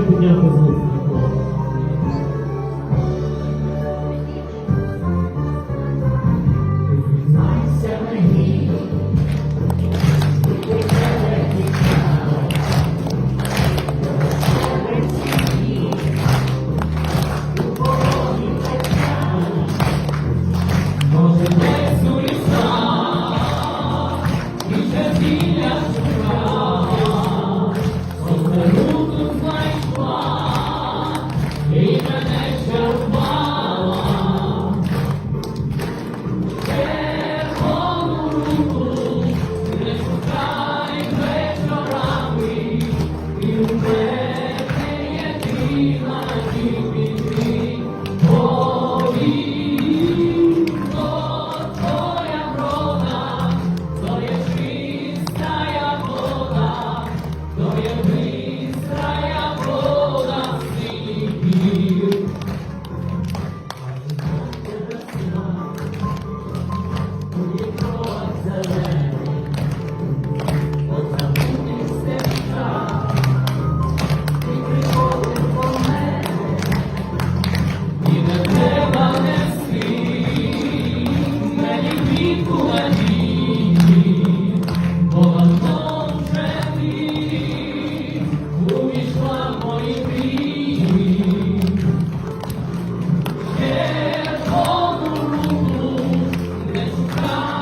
ще підняти звук. Знайся Come on.